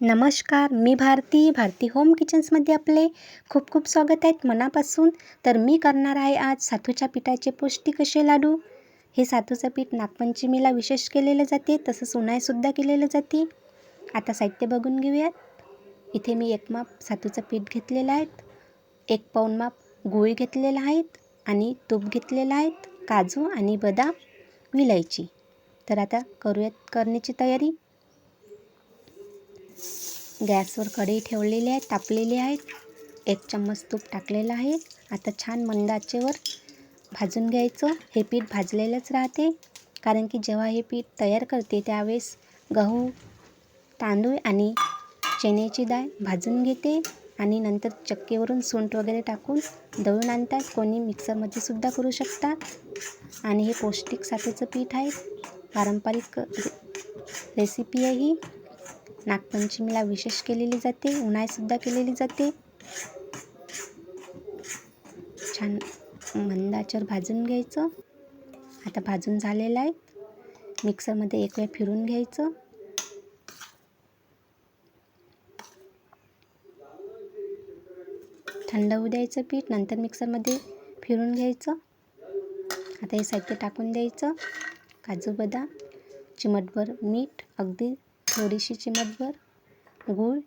नमस्कार मी भारती. भारती होम किचन्समध्ये आपले खूप खूप स्वागत आहेत मनापासून. तर मी करणार आहे आज सातूच्या पिठाचे पौष्टिक असे लाडू. हे सातूचं पीठ नागपंचमीला विशेष केलेलं जाते तसंच उन्हाळ्यातसुद्धा केलेलं जाते. आता साहित्य बघून घेऊयात. इथे मी एक माप सातूचं पीठ घेतलेलं आहे. एक पाऊण माप गुळ घेतलेला आहेत आणि तूप घेतलेलं आहेत काजू आणि बदाम विलायची. तर आता करूयात करण्याची तयारी. गॅसवर कढई ठेवलेली आहे तापलेली आहेत एक चम्मच तूप टाकलेलं आहे. आता छान मंद आचेवर भाजून घ्यायचं. हे पीठ भाजलेलंच राहते. कारण की जेव्हा हे पीठ तयार करते त्यावेळेस गहू तांदूळ आणि चण्याची डाळ भाजून घेते. आणि नंतर चक्कीवरून सुंठ वगैरे टाकून दळून आणतात. कोणी मिक्सरमध्ये सुद्धा करू शकतात. आणि हे पौष्टिक साठीचं पीठ आहे. पारंपरिक रेसिपी आहे ही. नागपंचमीला विशेष केलेली जाते उन्हाळीसुद्धा केलेली जाते. छान मंदाच्यावर भाजून घ्यायचं. आता भाजून झालेलं आहे. मिक्सरमध्ये एक वेळ फिरून घ्यायचं. थंड होऊ द्यायचं पीठ नंतर मिक्सरमध्ये फिरून घ्यायचं. आता हे साहित्य टाकून द्यायचं. काजू बदाम चिमटभर मीठ अगदी थोडीशी चिमटभर गूळ.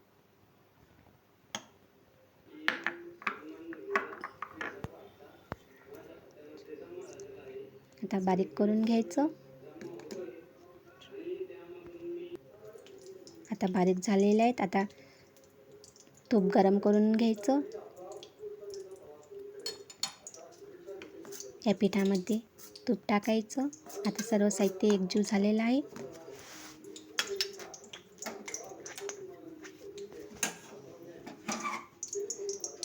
आता बारीक करून घ्यायचं. आता बारीक झालेले आहेत. आता तूप गरम करून घ्यायचं. या पिठामध्ये तूप टाकायचं. आता सर्व साहित्य एकजीव झालेलं आहे.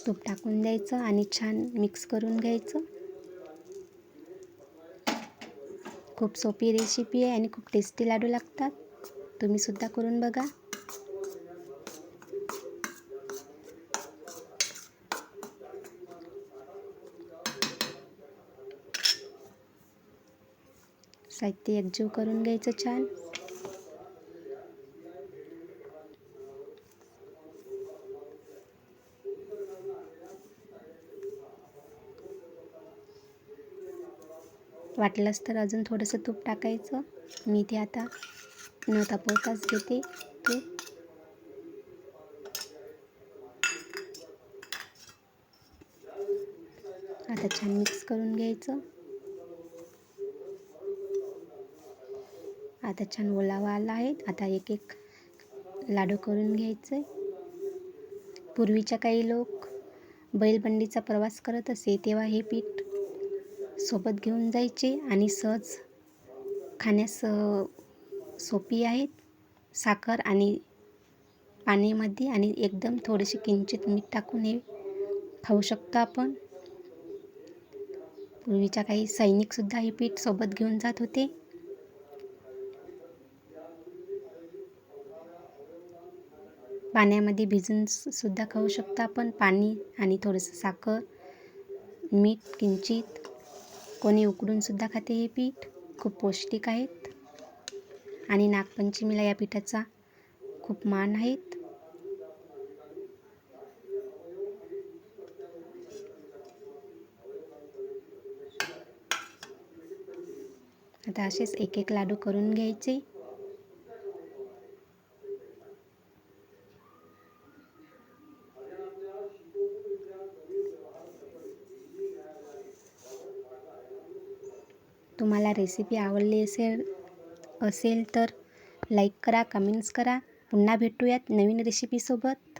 तूप टाकून द्यायचं आणि छान मिक्स करून घ्यायचं. खूप सोपी रेसिपी आहे आणि खूप टेस्टी लाडू लागतात. तुम्हीसुद्धा करून बघा. साहित्य एकजीव करून घ्यायचं छान. वाटलंच तर अजून थोडंसं तूप टाकायचं. मी ते आता न तापवताच घेते. तूप आता छान मिक्स करून घ्यायचं. आता छान ओलावा आला आहे. आता एक एक लाडू करून घ्यायचं पूर्वीच्या काही लोक बैलबंडीचा प्रवास करत असे तेव्हा हे पीठ सोबत घेऊन जायचे आणि सहज खाण्यास सोपी आहेत. साखर आणि पाण्यामध्ये आणि एकदम थोडेसे किंचित मीठ टाकून हे खाऊ शकतो आपण. पूर्वीच्या काही सैनिकसुद्धा हे पीठ सोबत घेऊन जात होते. पाण्यामध्ये भिजून सुद्धा खाऊ शकतो आपण. पाणी आणि थोडंसं साखर मीठ किंचित. कोणी उकडूनसुद्धा खाते हे पीठ. खूप पौष्टिक आहेत. आणि नागपंचमीला या पिठाचा खूप मान आहेत. आता असेच एक एक लाडू करून घ्यायचे. तुम्हाला रेसिपी आवडली असेल असेल तर लाईक करा कमेंट्स करा. पुन्हा भेटूयात नवीन रेसिपीसोबत